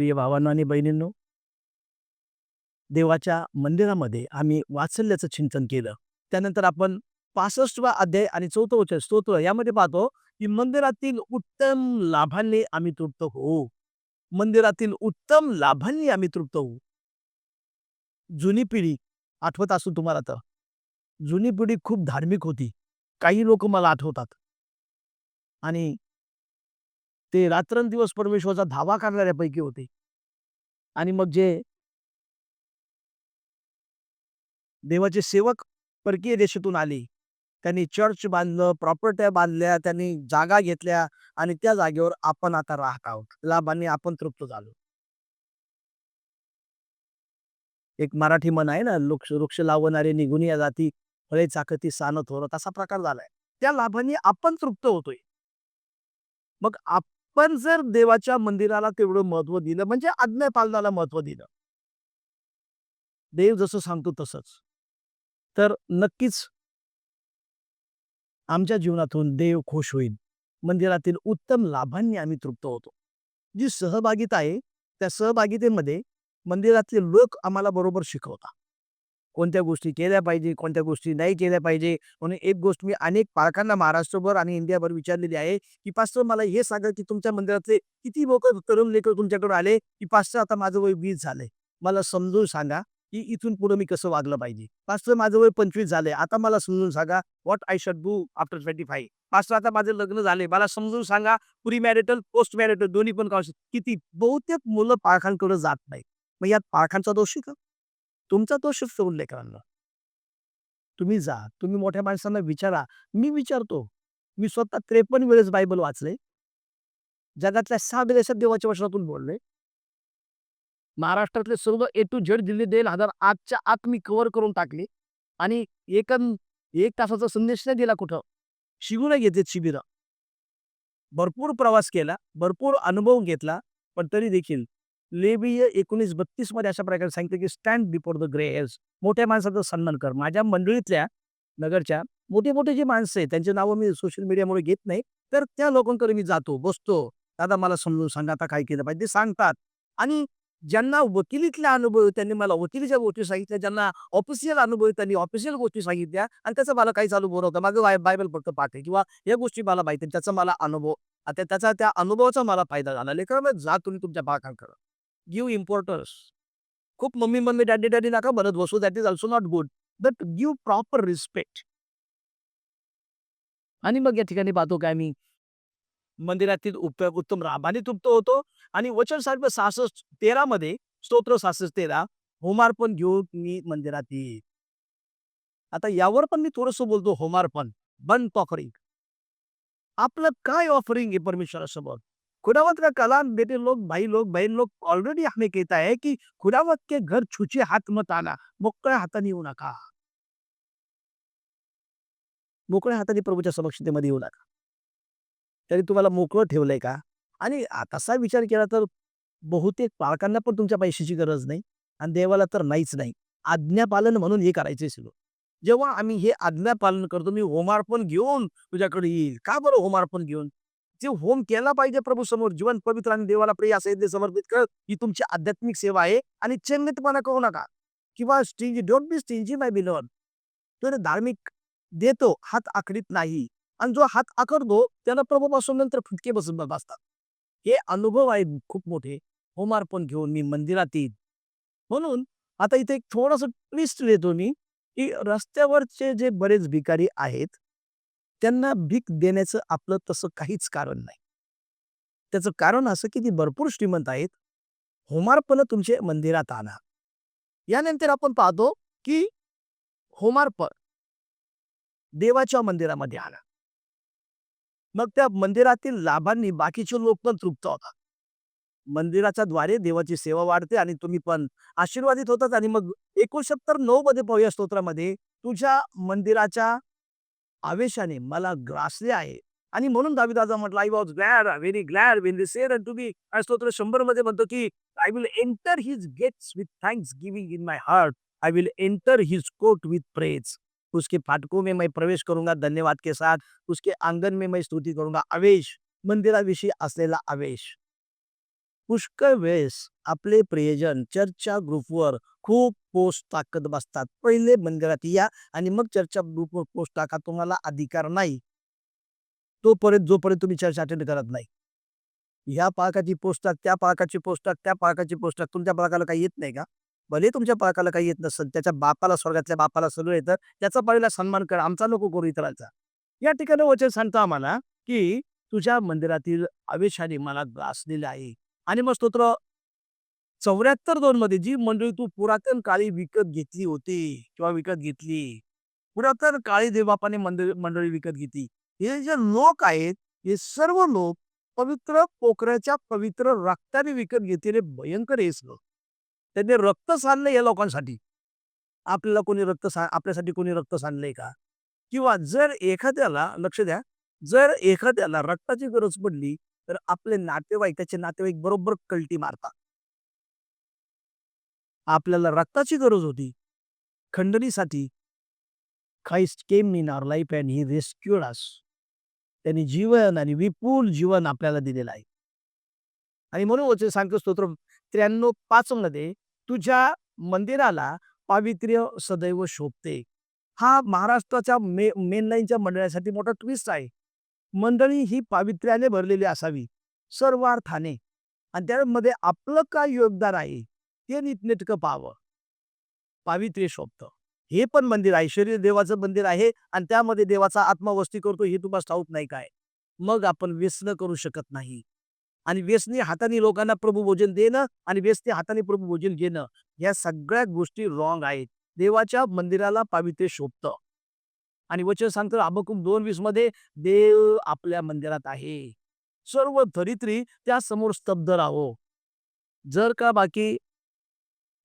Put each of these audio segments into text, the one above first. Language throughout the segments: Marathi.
प्रिय भावांनो आणि बहिणींनो देवाच्या मंदिरामध्ये आम्ही वात्सल्याचं चिंतन केलं. त्यानंतर आपण पासष्टवा अध्याय आणि चौथं वचन स्तोत्र यामध्ये पाहतो की मंदिरातील उत्तम लाभांनी आम्ही तृप्त होऊ. मंदिरातील उत्तम लाभांनी आम्ही तृप्त होऊ. जुनी पिढी आठवत असू तुम्हाला तर? जुनी पिढी खूप धार्मिक होती. काही लोक मला आठवतात. आणि ते रात्रंदिवस परमेश्वराचा धावा करणाऱ्यापैकी होते. आणि मग जे देवाचे सेवक परकीय देशातून आले. त्यांनी चर्च बांधलं प्रॉपर्ट्या बांधल्या त्यांनी जागा घेतल्या आणि त्या जागेवर आपण आता राहत आहोत. लाभांनी आपण तृप्त झालो. एक मराठी म्हण आहे ना वृक्ष वृक्ष लावणारे निघून या जाती फळे चाकती सानत होत असा प्रकार झालाय. त्या लाभांनी आपण तृप्त होतोय. मग पण जर देवाच्या मंदिराला तेवढं महत्त्व दिलं म्हणजे आज्ञा पालनाला महत्त्व दिलं. देव जसं सांगतो तसंच. तर नक्कीच आमच्या जीवनातून देव खुश होईल. मंदिरातील उत्तम लाभांनी आम्ही तृप्त होतो. जी सहभागिता आहे त्या सहभागितेमध्ये मंदिरातले लोक आम्हाला बरोबर शिकवतात. कोणत्या गोष्टी केल्या पाहिजे कोणत्या गोष्टी नाही केल्या पाहिजे. म्हणून एक गोष्ट मी अनेक पालकांना महाराष्ट्रभर आणि इंडियाभर विचारलेली आहे की पास्टर मला हे सांगा की तुमच्या मंदिरातले किती लोक तरुण लेकर तुमच्याकडे आले की पास्टर आता माझं वय वीस झालंय. मला समजून सांगा की इथून पुढे मी कसं वागलं पाहिजे. पास्टर माझं वय पंचवीस झालंय आता मला समजून सांगा what I should do after twenty five pastor आता माझं लग्न झाले मला समजून सांगा प्री मॅरिटल पोस्ट मॅरिटल दोन्ही पण काउन्सिल किती बहुतेक मुलं पालकांकडे जात नाही मग यात पालकांचा दोषी का? तुमचा दोष सोडून लेकरांना तुम्ही जा तुम्ही मोठ्या माणसांना विचारा. मी विचारतो. मी स्वतः त्रेपन्न वेळेस बायबल वाचले जगातल्या सहा देशात देवाच्या वचनातून बोलले महाराष्ट्रातले सर्व ए टू झेड दिल्ली देईल हजार आजच्या आत मी कव्हर करून टाकले. आणि एकन एक तासाचा संदेश नाही दिला कुठं. शिगून घेते शिबिर. भरपूर प्रवास केला भरपूर अनुभव घेतला पण तरी देखील लेबीय एकोणीस बत्तीसमध्ये अशा प्रकारे सांगितलं की stand before the grey hairs मोठ्या माणसाचा सन्मान कर. माझ्या मंडळीतल्या नगरच्या मोठे मोठे जे माणसं आहेत त्यांचे नावं मी सोशल मीडियामुळे घेत नाही. तर त्या लोकांकडे मी जातो बसतो. दादा मला समजून सांगा आता काय केलं पाहिजे ते सांगतात. आणि ज्यांना वकिलीतल्या अनुभव त्यांनी मला वकिलीच्या गोष्टी सांगितल्या. ज्यांना ऑफिशियल अनुभव त्यांनी ऑफिशियल गोष्टी सांगितल्या. आणि त्याचा मला काही चालू बरोबर माझं बाय- बायबल फक्त पाठ आहे. किंवा या गोष्टी मला माहिती त्याचा मला अनुभव. आता त्याचा त्या अनुभवाचा मला फायदा झाला. लेकर जा तुम्ही तुमच्या बाळकांकडे गिव्ह इम्पॉर्टन्स खूप मम्मी मम्मी डॅडी डॅडी नका म्हणत बसू that is also not good. But give proper respect. आणि मग या ठिकाणी पाहतो काय मी मंदिरातील उपयोग उत्तम राबाने तृप्त होतो. आणि वचन साहेब सहासष्ट तेरा मध्ये स्तोत्र सहासष्ट तेरा होमार्पण घेऊन मी मंदिरात येईल आता यावर पण मी थोडस बोलतो होमार्पण बन पॉकरिंग. आपलं काय ऑफरिंग आहे परमेश्वरासमोर? खुदावत का कलाम बेटे लोग? भाई लोग बहन लोग ऑलरेडी हमें कहता है कि खुदावत के घर छुचे हात मत आना मोकळ्या हाताने येऊ नका. मोकळ्या हाताने प्रभूच्या समक्षतेमध्ये येऊ नका. तरी तुम्हाला मोकळं ठेवलंय का? आणि तसा विचार केला तर बहुतेक पालकांना पण तुमच्या पैशाची गरज नाही आणि देवाला तर नाहीच नाही. आज्ञापालन म्हणून हे करायचे सिलो जेव्हा आम्ही हे आज्ञापालन करतो मी होमार्पण घेऊन तुझ्याकडे येईल. का बरं होमार्पण घेऊन? जे होम केला पाहिजे प्रभू समोर जीवन पवित्र आणि देवाला प्रिय असे समर्पित कर ही तुमची आध्यात्मिक सेवा आहे आणि चेंगतपणा करू नका. किंवा stingy don't be stingy my belong तो धार्मिक देतो हात आखडीत नाही. आणि जो हात आखडतो त्याला प्रभूपासून नंतर फुटके बसून बसतात. हे अनुभव आहेत खूप मोठे. होमार्पण घेऊन मी मंदिरात येईन. म्हणून आता इथे एक थोडस ट्विस्ट देतो मी की रस्त्यावरचे जे बरेच भिकारी आहेत त्यांना भीक देण्याचं आपलं तसं काहीच कारण नाही. त्याचं कारण असं की ती भरपूर श्रीमंत आहेत. होमार्पण तुमचे मंदिरात आणा. यानंतर आपण पाहतो की होमार्पण देवाच्या मंदिरामध्ये आणा. मग त्या मंदिरातील लाभांनी बाकीचे लोक पण तृप्त होतात. मंदिराच्या द्वारे देवाची सेवा वाढते आणि तुम्ही पण आशीर्वादित होतात आणि मग एकोणसत्तर नऊ मध्ये पाहूया स्तोत्रामध्ये तुझ्या मंदिराच्या आवेशाने मला ग्रासले आहे. आणि म्हणून दाविदाचा म्हटलं I was glad very glad when they said to be स्तोत्र शंभरमध्ये म्हणतो की I will enter his gates with thanksgiving in my heart I will enter his courts with praise उसके फाटकों में मैं प्रवेश करूंगा धन्यवाद के साथ. उसके आंगन में मैं स्तुति करूंगा. आवेश मंदिराविषयी असलेला आवेश. पुष्कळ वेळेस आपले प्रियजन चर्चा ग्रुपवर खूप पोस्ट टाकत बसतात. पहिले मंदिरात या आणि मग चर्चा ग्रुपवर पोस्ट टाका तुम्हाला अधिकार नाही. तोपर्यंत जोपर्यंत तुम्ही चर्चा अटेंड करत नाही. ह्या पाकाची पोस्ट टाक त्या पाकाची पोस्ट टाक त्या पालकाची पोस्ट टाक तुमच्या पालकाला काही येत नाही का? भले तुमच्या पालकाला काही येत नसेल त्याच्या बापाला स्वर्गातल्या बापाला सगळं येतं त्याचा पहिला सन्मान कर आमचा नको करू इतरांचा या ठिकाणी वचन सांगतो आम्हाला की तुझ्या मंदिरातील आवेशाने मला ग्रासलेलं आहे. आणि मग स्तोत्र चौऱ्याहत्तर दोन मध्ये जी मंडळी तू पुरातन काळी विकत घेतली होती किंवा विकत घेतली पुरातन काळी देवबापाने मंडळी विकत घेतली. हे जे लोक आहेत हे सर्व लोक पवित्र पोखऱ्याच्या पवित्र रक्ताने विकत घेतलेले भयंकर हेच लोक त्यांनी रक्त सांडलं या लोकांसाठी. आपल्याला कोणी रक्त सा आपल्यासाठी कोणी रक्त सांडलंय का? किंवा जर एखाद्याला लक्ष द्या जर एखाद्याला रक्ताची गरज पडली तर आपले नातेवाईक त्याचे नातेवाईक बरोबर कल्टी मारतात. आपल्याला रक्ताची गरज होती. खंडणीसाठी Christ came in our life and he rescued us. त्यांनी जीवन आणि विपुल जीवन आपल्याला दिलेलं आहे. आणि म्हणून वचन सांगतो स्तोत्र त्र्याण्णव पाच मध्ये तुझ्या मंदिराला पावित्र्य सदैव शोभते. हा महाराष्ट्राच्या मे मेन लाईनच्या मंडळासाठी मोठा ट्विस्ट आहे. मंडळी ही पावित्र्याने भरलेली असावी. सर्वार्थाने. आणि त्यामध्ये आपलं काय योगदान आहे ते नीटनेटकं पाहावं. पावित्र्य शोभतं. हे पण मंदिर आहे. शरीर देवाचं मंदिर आहे आणि त्यामध्ये देवाचा आत्मावस्ती करतो हे तुम्हाला ठाऊक नाही काय? मग आपण व्यसन करू शकत नाही. आणि व्यसनी हाताने लोकांना प्रभू भोजन देणं आणि व्यसनी हाताने प्रभू भोजन घेणं या सगळ्या गोष्टी रॉंग आहेत. देवाच्या मंदिराला पावित्र्य शोभतं. आणि वचन सांगतो अबकुम दोन वीसमध्ये देव आपल्या मंदिरात आहे. सर्व धरित्री त्या समोर स्तब्ध राहो. जर का बाकी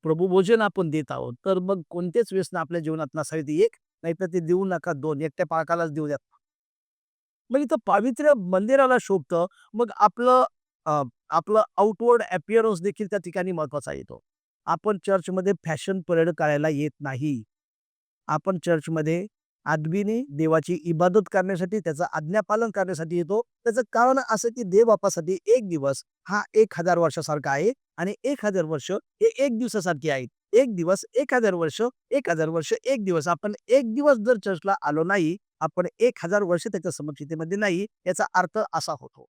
प्रभू भोजन आपण देत आहोत तर मग कोणतेच व्यसन आपल्या जीवनात नसावी ती एक नाहीतर ते देऊ नका दोन एकट्या पाकालाच देऊ द्या. मग इथं पावित्र्य मंदिराला शोभतं मग आपलं आपलं आउटवर्ड अपिअरन्स देखील त्या ठिकाणी महत्त्वाचा येतो. आपण चर्चमध्ये फॅशन परेड करायला येत नाही. आपण चर्चमध्ये आदबीने देवाची इबादत करण्यासाठी त्याचं आज्ञापालन करण्यासाठी येतो. त्याचं कारण असं की देव बापासाठी एक दिवस हा एक हजार वर्षासारखा आहे आणि एक हजार वर्ष हे एक दिवसासारखे आहेत एक दिवस एक हजार वर्ष एक हजार वर्ष एक दिवस. आपण एक दिवस जर चर्चला आलो नाही आपण एक हजार वर्ष त्याच्या समक्षतेमध्ये नाही याचा अर्थ असा होतो.